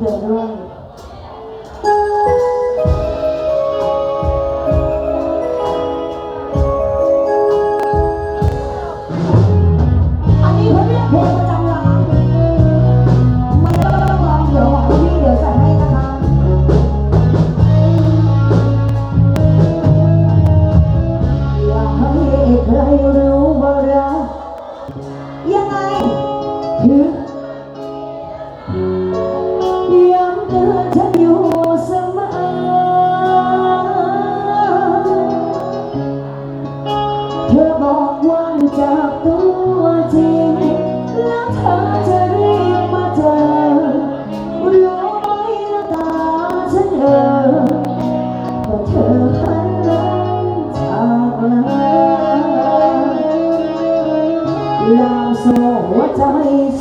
Đừng.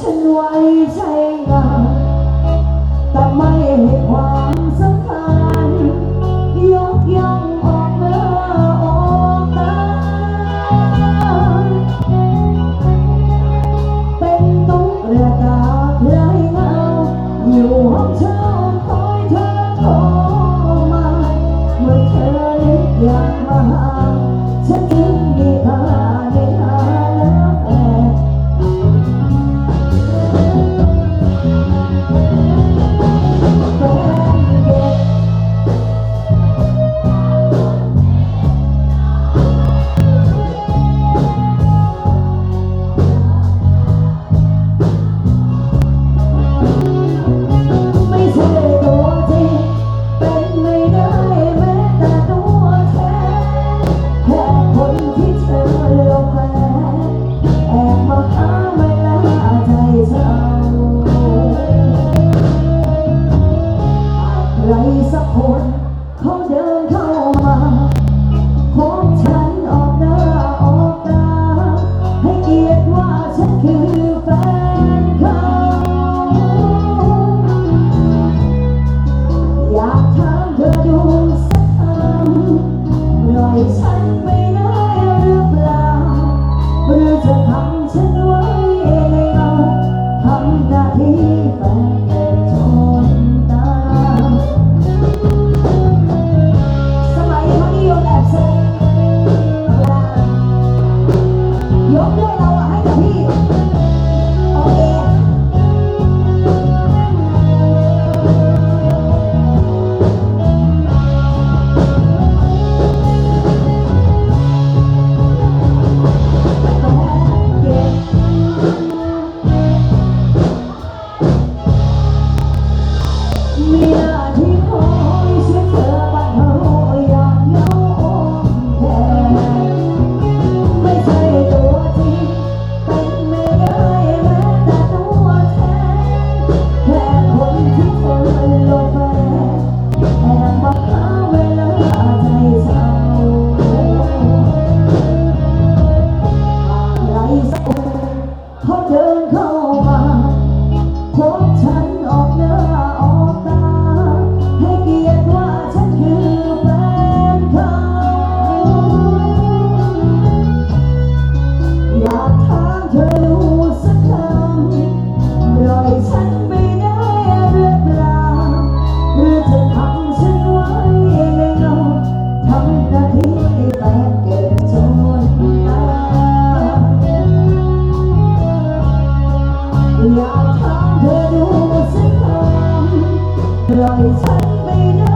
ฉันไว้ใจงานแต่ไม่ให้ความสำคัญยกย่องออกเน้าออกตาเป็นตุ๊กระตาใครเงาอยู่ห้องเธอ เข้ามาคบฉันออกหาออกตา ให้เกียรติว่าฉันคือแฟนเขาอยากถามเธอดูสักคำปล่อยฉัไป Christ, we know.